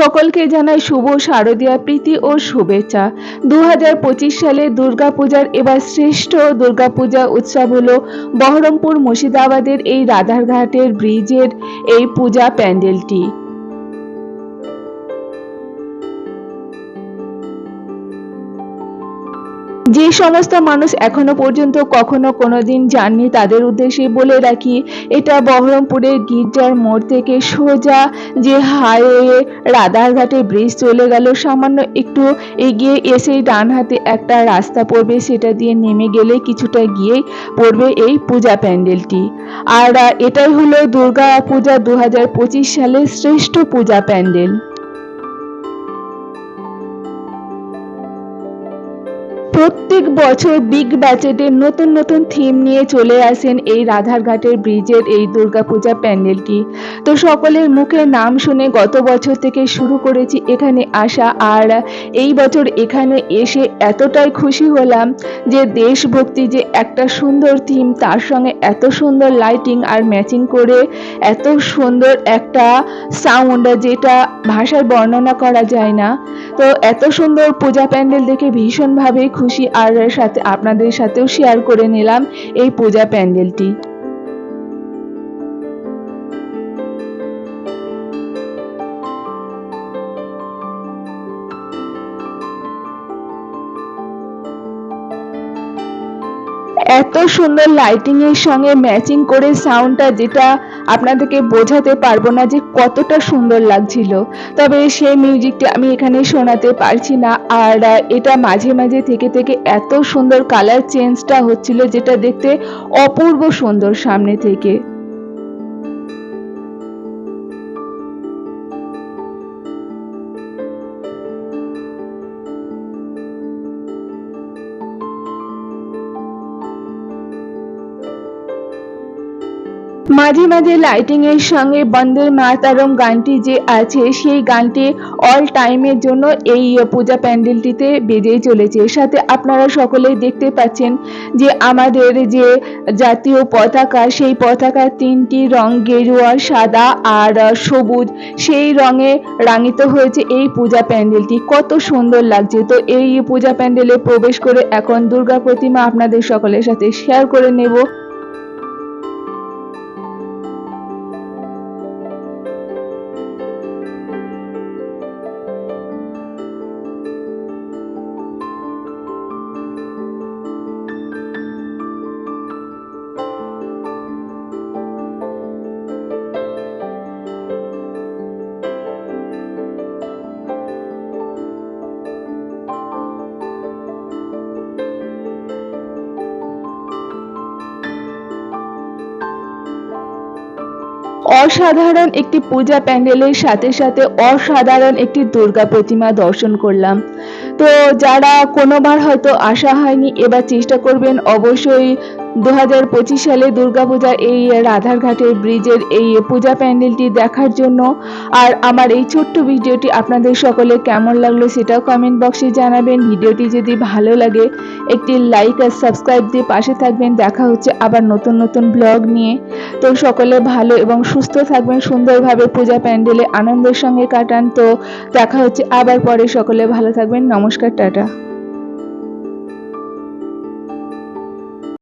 সকলকে জানাই শুভ শারদীয়া প্রীতি ও শুভেচ্ছা। দু হাজার পঁচিশ সালে দুর্গাপূজার এবার শ্রেষ্ঠ দুর্গাপূজা উৎসব হল বহরমপুর মুর্শিদাবাদের এই রাধারঘাটের ব্রিজের এই পূজা প্যান্ডেলটি। যে সমস্ত মানুষ এখনও পর্যন্ত কখনো কোনো দিন যাননি তাদের উদ্দেশ্যে বলে রাখি, এটা বহরমপুরের গির্জার মোড় থেকে সোজা যে হাইওয়ে রাধারঘাটে ব্রিজ চলে গেল, সামান্য একটু এগিয়ে এসেই ডান হাতে একটা রাস্তা পড়বে, সেটা দিয়ে নেমে গেলে কিছুটা গিয়েই পড়বে এই পূজা প্যান্ডেলটি। আর এটাই হলো দুর্গা পূজা দু হাজার পঁচিশ সালের শ্রেষ্ঠ পূজা প্যান্ডেল। প্রত্যেক বছর বিগ বাজেটে নতুন নতুন থিম নিয়ে চলে আসেন এই রাধারঘাটের ব্রিজের এই দুর্গাপূজা প্যান্ডেলটি তো সকলের মুখে নাম শুনে গত বছর থেকে শুরু করেছি এখানে আসা আর এই বছর এখানে এসে এতটাই খুশি হলাম যে দেশভক্তি যে একটা সুন্দর থিম তার সঙ্গে এত সুন্দর লাইটিং আর ম্যাচিং করে এত সুন্দর একটা সাউন্ড যেটা ভাষায় বর্ণনা করা যায় না। তো এত সুন্দর পূজা প্যান্ডেল দেখে ভীষণভাবে খুশি আর সাথে আপনাদের সাথেও শেয়ার করে নিলাম এই পূজা প্যান্ডেলটি। এত সুন্দর লাইটিং এর সঙ্গে ম্যাচিং করে সাউন্ডটা যেটা আপনাদেরকে বোঝাতে পারব না যে কতটা সুন্দর লাগছিল। তবে সেই মিউজিকটা আমি এখানে শোনাতে পারছি না। আর এটা মাঝে মাঝে থেকে থেকে এত সুন্দর কালার চেঞ্জটা হচ্ছিল যেটা দেখতে অপূর্ব সুন্দর সামনে থেকে। মাঝে মাঝে লাইটিং এর সঙ্গে বন্দে মাতারম গানটি যে আছে, সেই গানটি অল টাইমের জন্য এই পূজা প্যান্ডেলটিতে বেজেই চলেছে। সাথে আপনারা সকলেই দেখতে পাচ্ছেন যে আমাদের যে জাতীয় পতাকা, সেই পতাকার তিনটি রং গেরুয়া, সাদা আর সবুজ, সেই রঙে রাঙিত হয়েছে এই পূজা প্যান্ডেলটি। কত সুন্দর লাগছে। তো এই পূজা প্যান্ডেলে প্রবেশ করে এখন দুর্গা প্রতিমা আপনাদের সকলের সাথে শেয়ার করে নেব। অসাধারণ একটি পূজা প্যান্ডেলের সাথে সাথে অসাধারণ একটি দুর্গা প্রতিমা দর্শন করলাম। তো যারা কোনোবার হয়তো আসা হয়নি, এবার চেষ্টা করবেন অবশ্যই দু হাজার পঁচিশ সালে দুর্গাপূজার এই রাধারঘাটের ব্রিজের এই পূজা প্যান্ডেলটি দেখার জন্য। আর আমার এই ছোট্ট ভিডিওটি আপনাদের সকলে কেমন লাগল সেটাও কমেন্ট বক্সে জানাবেন। ভিডিওটি যদি ভালো লাগে, একটি লাইক আর সাবস্ক্রাইব দিয়ে পাশে থাকবেন। দেখা হচ্ছে আবার নতুন নতুন ব্লগ নিয়ে। তো সকলে ভালো এবং সুস্থ থাকবেন, সুন্দরভাবে পূজা প্যান্ডেলে আনন্দের সঙ্গে কাটান। তো দেখা হচ্ছে আবার পরে। সকলে ভালো থাকবেন। নমস্কার, টাটা।